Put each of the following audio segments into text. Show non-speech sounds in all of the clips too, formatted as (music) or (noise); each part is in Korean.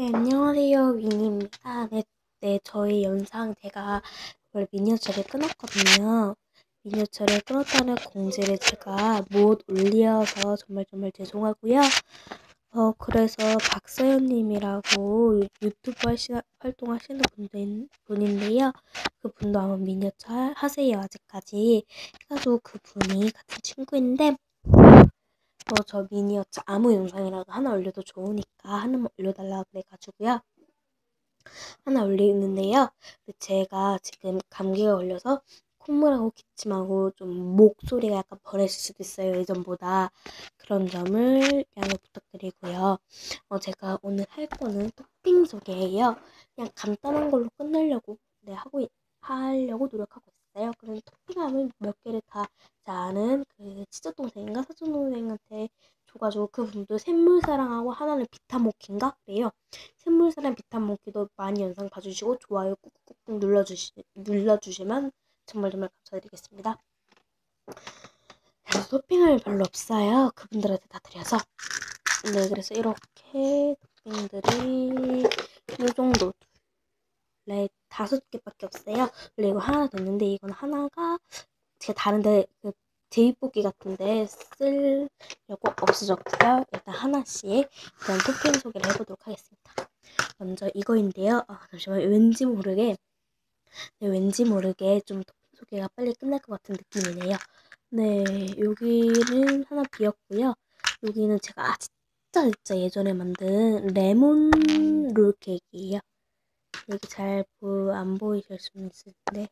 네, 안녕하세요. 위니입니다. 네, 네, 저희 영상 제가 원래 미니어처를 끊었거든요. 미니어처를 끊었다는 공지를 제가 못 올려서 정말 정말 죄송하고요. 어, 그래서 박서연님이라고 유튜브 하시, 활동하시는 분들, 분인데요. 그분도 아마 미니어처 하- 하세요, 아직까지. 그래가지고 그분이 같은 친구인데, 어, 저 미니어처 아무 영상이라도 하나 올려도 좋으니까 하나만 올려달라 그래가지고요. 하나 올리는데요. 그 제가 지금 감기가 걸려서 콧물하고 기침하고 좀 목소리가 약간 벌해질 수도 있어요. 예전보다. 그런 점을 양해 부탁드리고요. 어, 제가 오늘 할 거는 토핑 소개예요. 그냥 간단한 걸로 끝내려고 네, 하고 있- 하려고 노력하고 있어요. 그럼 토핑하면 몇 개를 다제 아는 그 친척 동생인가 사촌 동생한테 줘가지고 그분도 샘물사랑하고 하나는 비타모키인가 그래요. 샘물사랑 비타모키도 많이 영상 봐주시고 좋아요 꾹꾹꾹 눌러주시 눌러주시면 정말 정말 감사드리겠습니다. 그래서 토핑을 별로 없어요. 그분들한테 다 드려서 네 그래서 이렇게 토핑들이 이 정도 네 다섯 개밖에 없어요. 원래 이거 하나 됐는데 이건 하나가 제가 다른데 그 제이뽑기 같은데 쓰려고 없어졌고요. 일단 하나씩 일단 토핑 소개를 해보도록 하겠습니다. 먼저 이거인데요. 아, 잠시만 왠지 모르게 네, 왠지 모르게 좀 토핑 소개가 빨리 끝날 것 같은 느낌이네요. 네, 여기는 하나 비었고요. 여기는 제가 아, 진짜 진짜 예전에 만든 레몬 롤 케이크예요. 여기 잘 안 보이실 수는 있을 텐데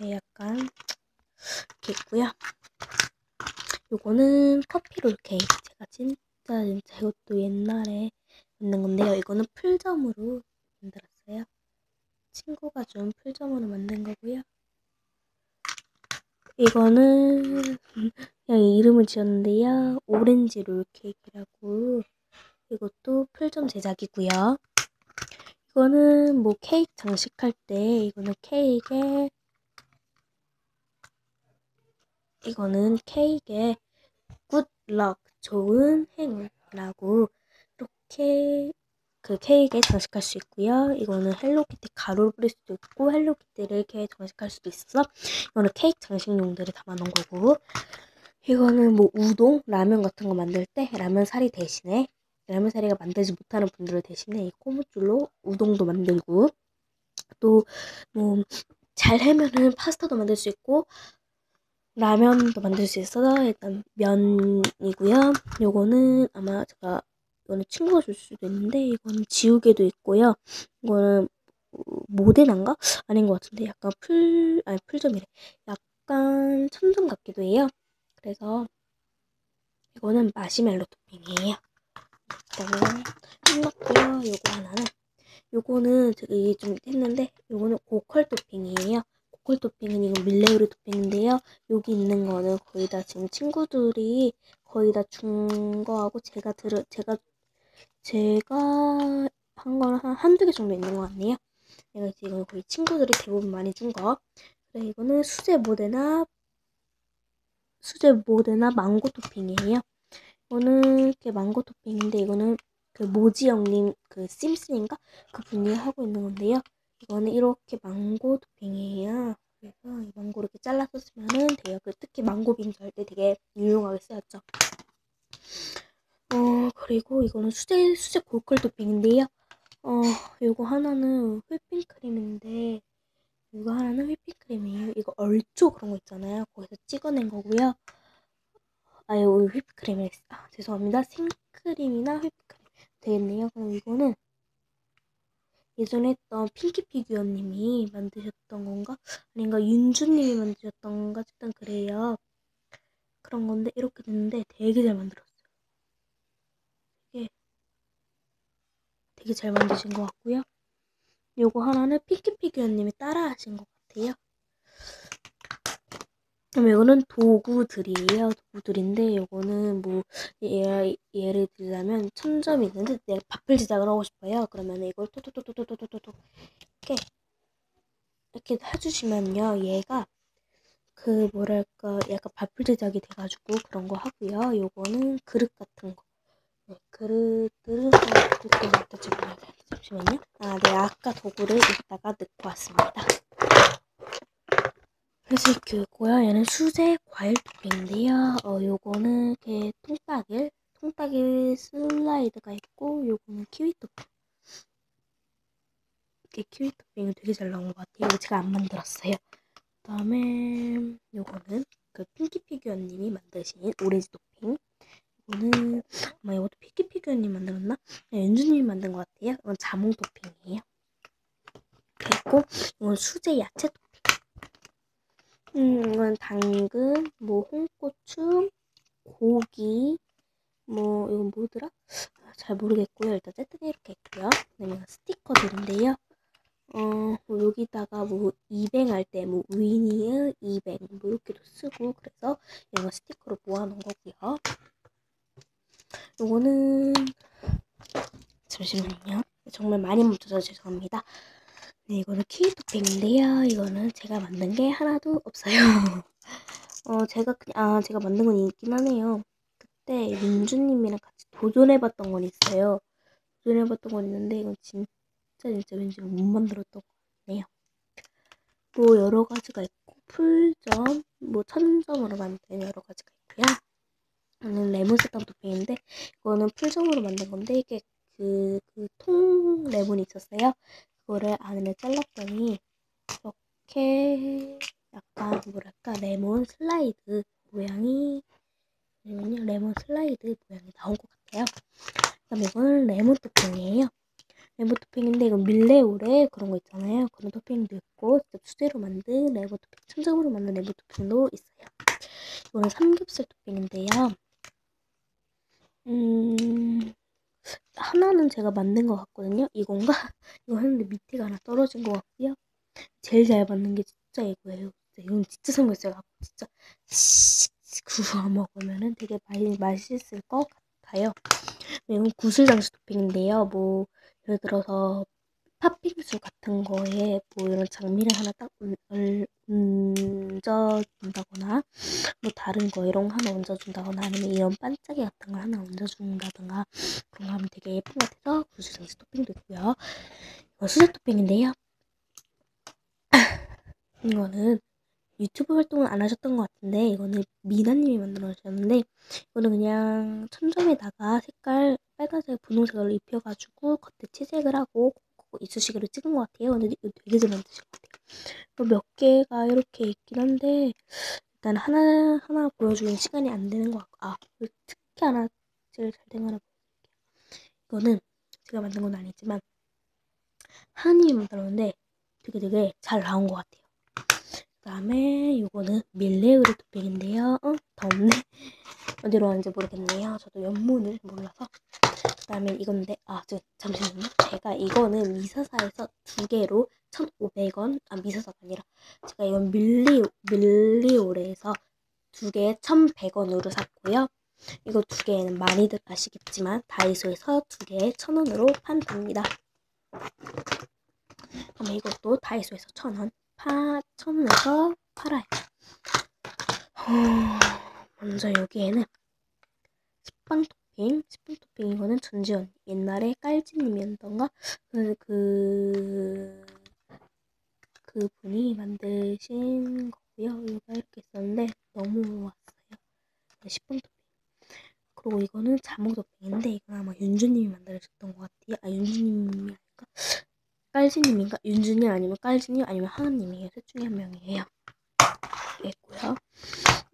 네, 약간 이렇게 있고요. 요거는 커피 롤 케이크. 제가 진짜 진짜 이것도 옛날에 만든 건데요. 이거는 풀점으로 만들었어요. 친구가 준 풀점으로 만든 거고요. 이거는 (laughs) 그냥 이름을 지었는데요. 오렌지 롤 케이크라고. 이것도 풀점 제작이고요. 이거는 뭐 케이크 장식할 때 이거는 케이크에 이거는 케이크에 굿럭 좋은 행운이라고 이렇게 그 케이크에 장식할 수 있고요. 이거는 헬로키티 가루를 뿌릴 수도 있고 헬로키티를 이렇게 장식할 수도 있어서 이거는 케이크 장식용들을 담아놓은 거고 이거는 뭐 우동, 라면 같은 거 만들 때 라면 사리 대신에 라면 사리가 만들지 못하는 분들을 대신에 이 고무줄로 우동도 만들고 또 뭐 잘 해면은 파스타도 만들 수 있고 라면도 만들 수 있어서 일단 면이고요. 요거는 아마 제가 이거는 친구가 줄 수도 있는데 이거는 지우개도 있고요. 이거는 모데나인가? 아닌 것 같은데 약간 풀 아니 풀점이래. 약간 천점 같기도 해요. 그래서 이거는 마시멜로 토핑이에요. 일단은 끝났고요. 요거 하나는 요거는 제가 이게 좀 했는데 요거는 고컬 토핑이에요. 고컬 토핑은 이건 밀레우리 토핑인데요. 여기 있는 거는 거의 다 지금 친구들이 거의 다 준 거하고 제가 들어 제가 제가 한 거는 한 한두 개 정도 있는 것 같네요. 내가 지금 거의 친구들이 대부분 많이 준 거. 그래 이거는 수제 모데나 수제 모데나 망고 토핑이에요. 이거는 이렇게 망고 토핑인데 이거는 그 모지영님 그 심슨인가 그 분이 하고 있는 건데요. 이거는 이렇게 망고 토핑이에요. 그래서 이 망고 이렇게 잘라서 쓰면은 돼요. 그 특히 망고 빙수 할 때 되게 유용하게 쓰였죠. 어 그리고 이거는 수제 수제 고컬 토핑인데요. 어 이거 하나는 휘핑크림인데 이거 하나는 휘핑크림이에요. 이거 얼쪼 그런 거 있잖아요. 거기서 찍어낸 거고요. 아유 휘핑크림이 아, 죄송합니다. 생크림이나 휘핑크림 되겠네요. 그럼 이거는 예전에 했던 핑키 피규어님이 만드셨던 건가? 아닌가 윤주님이 만드셨던 건가? 일단 그래요. 그런 건데 이렇게 됐는데 되게 잘 만들었어요. 되게 되게 잘 만드신 것 같고요. 요거 하나는 핑키 피규어님이 따라하신 것 같아요. 그럼 이거는 도구들이에요. 도구들인데 이거는 뭐 예, 예를 들자면 천점이 있는데 내가 바플 제작을 하고 싶어요. 그러면 이걸 토토토토토토토토 이렇게 이렇게 해주시면요. 얘가 그 뭐랄까 약간 밥풀 제작이 돼가지고 그런 거 하고요. 요거는 그릇 같은 거. 네, 그릇들은 이렇게 갖다 주면 잠시만요. 아, 네, 아까 도구를 이따가 넣고 왔습니다. 그래서 있고요. 얘는 수제 과일 토핑인데요. 어, 요거는 이렇게 통따길, 통따길 슬라이드가 있고, 요거는 키위 토핑. 이렇게 키위 토핑이 되게 잘 나온 것 같아요. 이거 제가 안 만들었어요. 그 다음에 요거는 그 핑키 피규어님이 만드신 오렌지 토핑. 이거는 아마 이것도 핑키 피규어님 만들었나? 네, 연주님이 만든 것 같아요. 이건 자몽 토핑이에요. 그리고 이건 수제 야채 토핑. 음, 이건 당근, 뭐 홍고추, 고기, 뭐 이건 뭐더라? 아, 잘 모르겠고요. 일단 세트는 이렇게 있고요. 그다음에 스티커들인데요. 어, 뭐 여기다가 뭐 이뱅할 때 뭐 위니의 이뱅 뭐 이렇게도 쓰고 그래서 이런 거 스티커로 모아놓은 거고요. 요거는 잠시만요. 정말 많이 묻혀서 죄송합니다. 네, 이거는 키위 토핑인데요. 이거는 제가 만든 게 하나도 없어요. (laughs) 어, 제가 그냥 아, 제가 만든 건 있긴 하네요. 그때 민주님이랑 같이 도전해봤던 건 있어요. 도전해봤던 건 있는데 이건 진짜 진짜 왠지 못 만들었던 것 같네요. 뭐 여러 가지가 있고 풀점, 뭐 천점으로 만든 여러 가지가 있고요. 이거는 레몬 사탕 토핑인데 이거는 풀점으로 만든 건데 이게 그 그 통 레몬이 있었어요. 그거를 안을 잘랐더니 이렇게 약간 뭐랄까 레몬 슬라이드 모양이 그러면요 레몬 슬라이드 모양이 나온 것 같아요. 그다음에 이거는 레몬 토핑이에요. 레몬 토핑인데 이건 밀레오레 그런 거 있잖아요. 그런 토핑도 있고 직접 수제로 만든 레몬 토핑, 천정으로 만든 레몬 토핑도 있어요. 이거는 삼겹살 토핑인데요. 음 하나는 제가 만든 것 같거든요. 이건가? (laughs) 이거 했는데 밑에가 하나 떨어진 것 같고요. 제일 잘 만든 게 진짜 이거예요. 이건 진짜 같고 진짜 구워 먹으면은 되게 많이 맛있을 것 같아요. 이건 구슬장수 토핑인데요. 뭐 예를 들어서 팥빙수 같은 거에 뭐 이런 장미를 하나 딱 얹어준다거나 뭐 다른 거 이런 거 하나 얹어준다거나 아니면 이런 반짝이 같은 걸 하나 얹어준다든가 그런 거 하면 되게 예쁜 것 같아서 구슬장수 토핑도 있고요. 이거 수제 토핑인데요. (laughs) 이거는 유튜브 활동은 안 하셨던 것 같은데 이거는 미나님이 만들어 주셨는데 이거는 그냥 천점에다가 색깔 빨간색 분홍색을 입혀가지고 겉에 치색을 하고 이쑤시개로 찍은 것 같아요. 근데 이거 되게 잘 만드신 것 같아요. 몇 개가 이렇게 있긴 한데 일단 하나 하나 보여주는 시간이 안 되는 것 같고 아 특히 하나 제일 잘된거 하나 보여드릴게요. 이거는 제가 만든 건 아니지만 하나님이 만들었는데 되게 되게 잘 나온 것 같아요. 그 다음에 이거는 밀레우르 토핑인데요. 어? 덥네. (laughs) 어디로 왔는지 모르겠네요. 저도 연문을 몰라서. 그 다음에 이건데, 아, 저, 잠시만요. 제가 이거는 미사사에서 두 개로 1,500원, 아, 미사사가 아니라, 제가 이건 밀리, 밀리오레에서 두 개에 1,100원으로 샀고요. 이거 두 개는 많이들 아시겠지만, 다이소에서 두 개에 1,000원으로 판답니다. 그럼 이것도 다이소에서 1,000원. 파, 천원에서 팔아요. 어, 먼저 여기에는 식빵 토핑, 식빵 토핑 이거는 전지현 옛날에 깔지님이었던가 그, 그, 그 분이 만드신 거고요. 이거 이렇게 있었는데 너무 왔어요. 식빵 토핑. 그리고 이거는 자몽 토핑인데 이건 아마 윤주님이 만들어줬던 것 같아요. 아 윤주님이 아닐까? 깔지님인가? 윤주님 아니면 깔지님 아니면 하은님이에요. 셋 중에 한 명이에요. 있고요.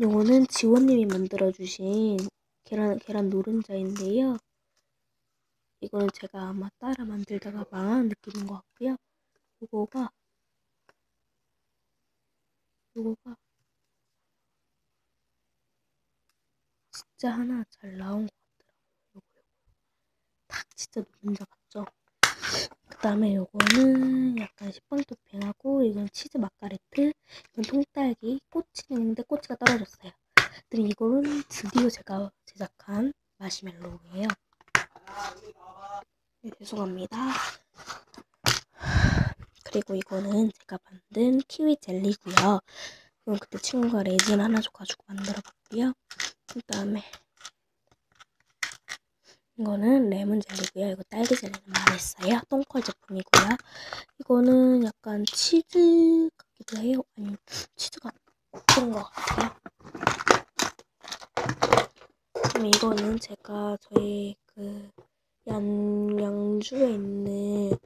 요거는 지원님이 만들어주신 계란 계란 노른자인데요. 이거는 제가 아마 따라 만들다가 망한 느낌인 것 같고요. 요거가 요거가 진짜 하나 잘 나온 것 같더라고요. 요거 요거 딱 진짜 노른자 같죠? 그 다음에 요거는 약간 식빵 토핑하고 이건 치즈 마카레트 이건 통딸기 꼬치 있는데 꼬치가 떨어졌어요 그리고 이거는 드디어 제가 제작한 마시멜로우예요 네, 죄송합니다 그리고 이거는 제가 만든 키위 젤리고요 그건 그때 친구가 레진 하나 줘가지고 만들어봤고요. 그 다음에 이거는 레몬 젤리고요. 이거 딸기 젤리는 맛있어요. 똥컬 제품이고요. 이거는 약간 치즈 같기도 해요. 아니 치즈가 없던 것 같아요. 그럼 이거는 제가 저희 그 양, 양주에 있는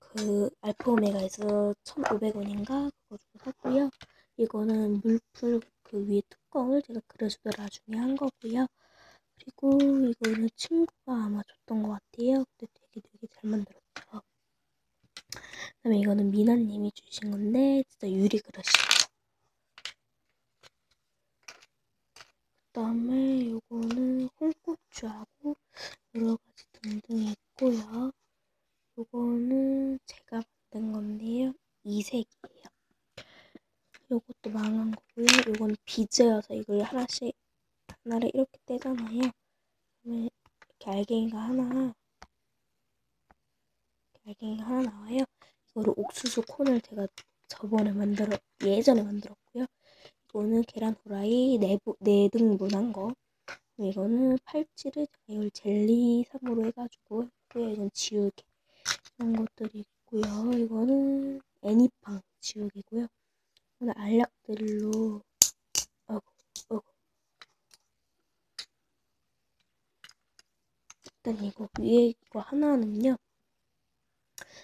그 알파 오메가에서 1,500원인가 그거 주고 샀고요. 이거는 물풀 그 위에 뚜껑을 제가 그려주더라 중에 한 거고요. 그리고 이거는 친구가 아마 줬던 것 같아요. 근데 되게 되게 잘 만들었죠. 그다음에 이거는 미나님이 주신 건데 진짜 유리 그릇이에요. 그 다음에 이거는 홍고추하고 여러 가지 등등 있고요. 이거는 제가 만든 건데요. 이색이에요. 이것도 망한 거고요. 이건 비즈여서 이걸 하나씩 하나를 이렇게 떼잖아요. 그러면 이렇게 알갱이가 하나 알갱이가 하나 나와요. 이거를 옥수수 콘을 제가 저번에 만들어 예전에 만들었고요. 이거는 계란 후라이 네, 네 등분한 거. 이거는 팔찌를 이걸 젤리상으로 해가지고 했고요. 이건 지우개 이런 것들이 있고요. 이거는 애니팡 지우개고요. 오늘 알약들로 어구 어구 일단 이거 위에 이거 하나는요.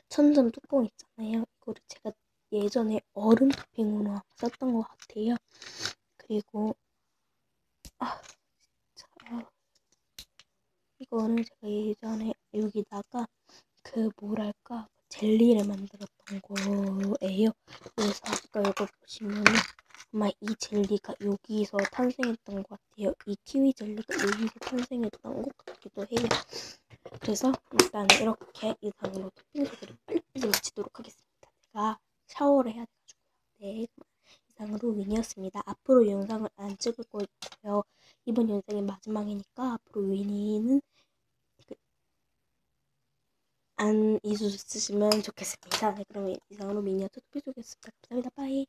천점 뚜껑 있잖아요. 이거를 제가 예전에 얼음 토핑으로 썼던 것 같아요. 그리고 아 진짜 이거는 제가 예전에 여기다가 그 뭐랄까 젤리를 만들었던 거예요. 그래서 아까 이거 보시면은 아마 이 젤리가 여기서 탄생했던 것 같아요. 이 키위 젤리가 여기서 탄생했던 것 같기도 해요. 그래서 일단 이렇게 이상으로 토핑 소개를 빨리빨리 마치도록 하겠습니다. 제가 샤워를 해야 돼가지고요. 네, 이상으로 위니였습니다. 앞으로 영상을 안 찍을 거고요. 이번 영상이 마지막이니까 앞으로 위니는 그, 안 잊으셨으면 좋겠습니다. 네, 그럼 이상으로 미니어처 토핑 소개였습니다. 감사합니다. 빠이.